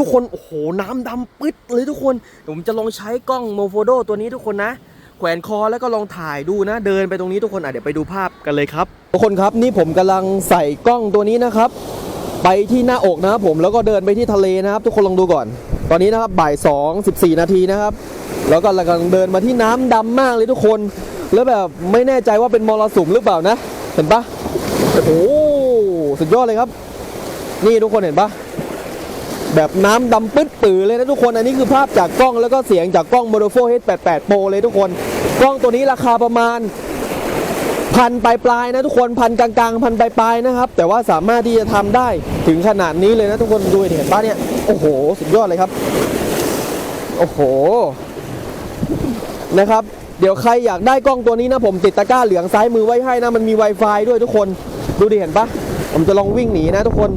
ทุกคน โอ้โห น้ำดำปึ๊ดเลยทุกคนเดี๋ยวผมจะลองใช้กล้องโมโฟโดตัวนี้ทุกคนนะ แขวนคอแล้วก็ลองถ่ายดูนะ เดินไปตรงนี้ทุกคนอะเดี๋ยวไปดูภาพกันเลยครับ ทุกคนครับนี่ผมกำลังใส่กล้องตัวนี้นะครับ ไปที่หน้าอกนะครับผมแล้วก็เดินไปที่ทะเลนะครับ ทุกคนลองดูก่อน ตอนนี้นะครับบ่าย2 14นาทีนะครับ แล้วก็กำลังเดินมาที่น้ำดำมากเลยทุกคน แล้วแบบไม่แน่ใจว่าเป็นมรสุมหรือเปล่านะ เห็นปะโอ้โหสุดยอดเลยครับ นี่ทุกคนเห็นปะ แบบน้ำดำปึ๊ดปือเลยนะทุกคน อันนี้คือภาพจากกล้องแล้วก็เสียงจากกล้อง m o d o f o H88 Pro เลยทุกคน กล้องตัวนี้ราคาประมาณพันปลายปลายนะทุกคนพันกลางๆพันปลายปลายนะครับ แต่ว่าสามารถที่จะทำได้ถึงขนาดนี้เลยนะทุกคนดูเห็นปะเนี่ยโอ้โห สุดยอดเลยครับ โอ้โหนะครับ เดี๋ยวใครอยากได้กล้องตัวนี้นะผมติดตะกร้าเหลืองซ้ายมือไว้ให้นะมันมี Wi-Fi ด้วยทุกคนดูดิเห็นปะผมจะลองวิ่งหนีนะทุกคน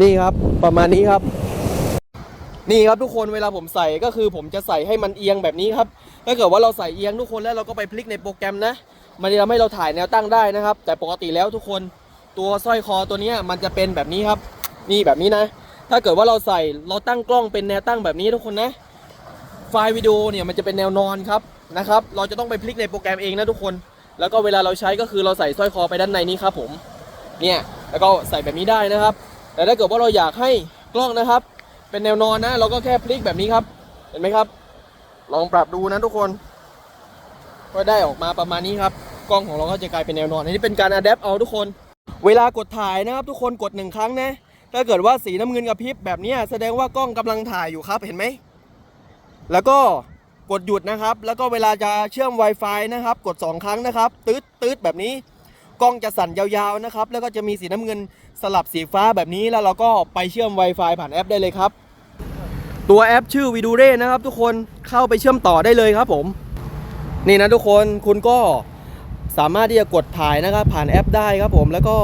นี่ครับประมาณนี้ครับ นี่ครับทุกคนเวลาผมใส่ก็คือผมจะใส่ให้มันเอียงแบบนี้ครับถ้าเกิดว่าเราใส่เอียงทุกคนแล้วเราก็ไปพลิกในโปรแกรมนะ มันจะทำให้เราถ่ายแนวตั้งได้นะครับ แต่ปกติแล้วทุกคนตัวสร้อยคอตัวนี้มันจะเป็นแบบนี้ครับ นี่แบบนี้นะ ถ้าเกิดว่าเราใส่เราตั้งกล้องเป็นแนวตั้งแบบนี้ทุกคนนะ ไฟล์วิดีโอเนี่ยมันจะเป็นแนวนอนครับนะครับ เราจะต้องไปพลิกในโปรแกรมเองนะทุกคน แล้วก็เวลาเราใช้ก็คือเราใส่สร้อยคอไปด้านในนี้ครับผม เนี่ย แล้วก็ใส่แบบนี้ได้นะครับ แต่ถ้าเกิดว่าเราอยากให้กล้องนะครับ เป็นแนวนอนนะ เราก็แค่พลิกแบบนี้ครับ เห็นไหมครับ ลองปรับดูนะทุกคนก็ได้ออกมาประมาณนี้ครับ กล้องของเราก็จะกลายเป็นแนวนอน อันนี้เป็นการอัดแอปเอาทุกคน เวลากดถ่ายนะครับ ทุกคนกดหนึ่งครั้งนะ ถ้าเกิดว่าสีน้ำเงินกระพริบแบบนี้แสดงว่ากล้องกำลังถ่ายอยู่ครับ เห็นไหม แล้วก็กดหยุดนะครับ แล้วก็เวลาจะเชื่อม Wi-Fi นะครับ กด 2 ครั้งนะครับ ตืดตืดแบบนี้ กล้องจะสั่นยาวๆนะครับ แล้วก็จะมีสีน้ำเงินสลับสีฟ้าแบบนี้แล้วเราก็ไปเชื่อม Wi-Fi ผ่านแอปได้เลยครับ ตัวแอปชื่อ v i d u r e นะครับ ทุกคนเข้าไปเชื่อมต่อได้เลยครับผม นี่นะทุกคนคุณก็สามารถที่จะกดถ่ายนะครับ ผ่านแอปได้ครับผมแล้วก็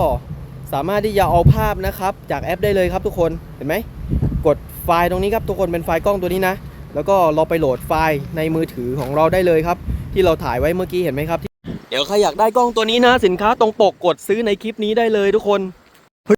สามารถที่จะเอาภาพนะครับ จากแอปได้เลยครับทุกคนเห็นไหมกดไฟล์ตรงนี้ครับทุกคนเป็นไฟล์กล้องตัวนี้นะ แล้วก็เราไปโหลดไฟล์ในมือถือของเราได้เลยครับ ที่เราถ่ายไว้เมื่อกี้เห็นไหมครับ เดี๋ยวใครอยากได้กล้องตัวนี้นะสินค้าตรงปกกดซื้อในคลิปนี้ได้เลยทุกคน